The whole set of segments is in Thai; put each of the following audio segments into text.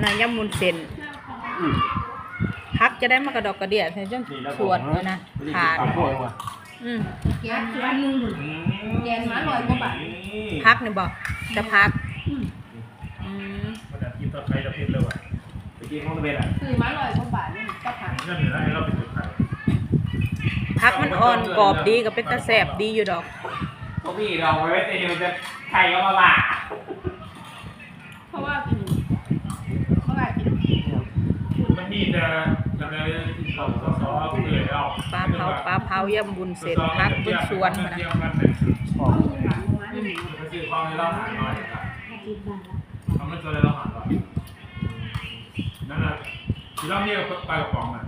นนั้นยำมุนเส้นอืมพักจะได้มากระดอกกระเดียดใช่จนสวดเลยนะขาดตามพวกว่ะอืมแกนสวนหนึ่งหมื่นแกนมาร้อยกว่าบาทพักนี่บอกจะพักอืมมันจะกินตอนไทยเราเป็นเลยว่ะไปกินข้าวตะเวนอะคือมาร้อยกว่าบาทนี่ก็ผ่านเงื่อนเหนือให้เราเป็นจุดไทยพักมันอ่อนกรอบดีกับเป็นตาแสบดีอยู่ดอกพวกพี่เราไปไว้ในมันจะไข่ก็มาบ้าเพราะว่ากินเพราะว่ากิน มันมี จะจะได้สองสองสองผู้อื่นเราปลาเผาปลาเผายำบุญเส้นพักบนสวนมัมานนะเที่ยวกันเนี่ยเขาคือหลังมาหนึ่งมันคือความให้เราหายหน่อยครับทำให้ตัวเราหายหน่อยนั่นแหละที่เราเนี่ยปลากระป๋องน่ะ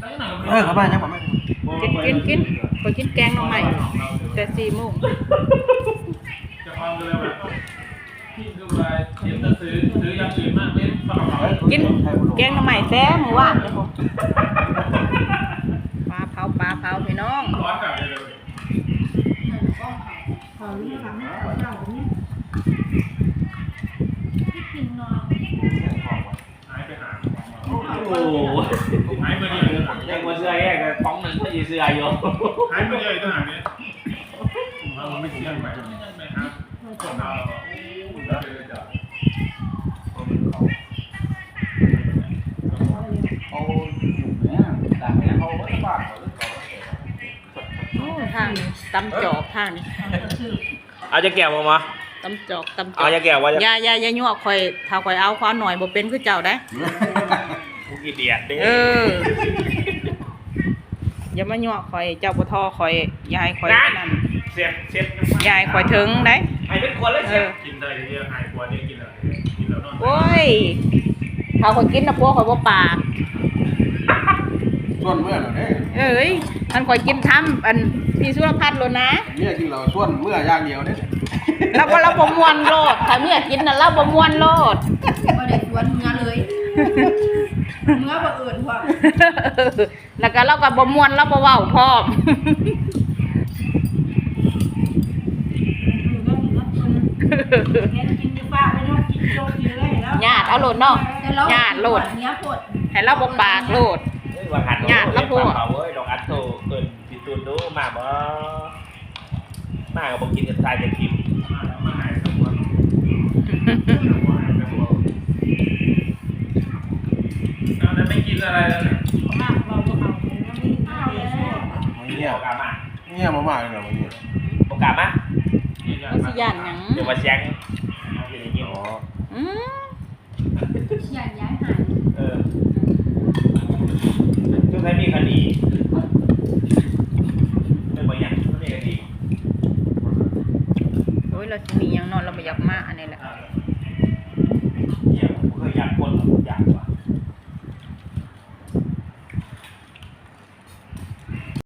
ได้ยังไงก็ไม่เออเข้าบ้านยังผมไม่กินกินกินไปกินแกงหน้องใหม่แต่สี่โมงจะความเลยแบบที่ดูไปเห็นจะซื้อซื้ออย่างอื่นมากเป็นปลา กระป๋องกินแกงหน้องใหม่แซ่บหมูว่านเลยผมปลาเผาปลาเผาพี่น้องร้อนกลับเลยเลยก็เขาที่ทำให้เขาเจ้าเนี่ยที่กินนอนหายไปหาโอ้โหหายไปเดียวยังมาเสื้อแยกกันป้องหนึ่งก็ยีเสื้ออยู่หายไปเดียวอีกต่างหากเนี่ยมันไม่ถึงยังไงไม่ครับคนเราเราเลยจะ เอาอยู่เนี่ยต่างเนี่ยเขาไม่บ้าเขาเลยเขา โอ้ ทางนี้ตำจอกทางนี้เอาจะแก้วมามาตำจอกตำจอกเอาจะแก้วว่าจะอย่าอย่าอย่ายั่วคอยถ้าคอยเอาความหน่อยบ่เป็นคือเจ้าได้กูกี่เดียดเด้เอออย่ามายั่วคอยเจ้าบ่ทอคอยยายคอยนั่นเสียบเสียบยายคอยถึงได้ให้เป็นคนเลยเอเสียบอกินได้เยอะหายกว่านี้กินแล้วกินแล้วนอนโอ้ยถ้าคอยกินนะพวกคอยบ่ปาก ส่วนเมื่อเหรอเนี่ยเอ้ยมันคอยกินทํอันพี่สุรพัฒน์โลนะเมียกินเราส่วนเมื่อย่างเดียวเนี่ยเราบ่เราบ่ม่วนโลดถ้าเมียกินน่ะเราบ่ม่วนโลดก็ได้สวนเนื้อเลยเนื้อบ่เอื่นว่าแล้วก็เราก็บ่ม่วนเราบ่เว้าพร้อมกินดีฟ้าไม่ต้องกินโลกินเลยแล้วญาติเอาโลดเนาะแต่เราญาติโลดเนี้ยปวดให้เราบ่ปากโลด ว่าหันญาติแล้วพวกเขาเว้ยดอกอัตโตเกินปิตูนดูมาบ่มาก็บ่กินกับทายจะกินมาหายทั้งวันเอาแต่ไม่กินอะไรแล้วมากเราก็เอาแล้วมีข้าวแล้วเงีเงียยบบกามาเงียบมากๆเลยเหรอเมื่อกี้โอกามามันสิย่านหยังเดี๋ยวมาแจ้งเดี๋ยวอย่างนี้อ๋ออืมเขียนย้ายหายเออช่วงนั้นมีคดีเป็นบางอย่างไม่มีคดี โอ้ย เราจะมีหยังนอนเราไม่อยากมาอันนี้แหละเนี่ยผมเคยอยากกดอยากว่า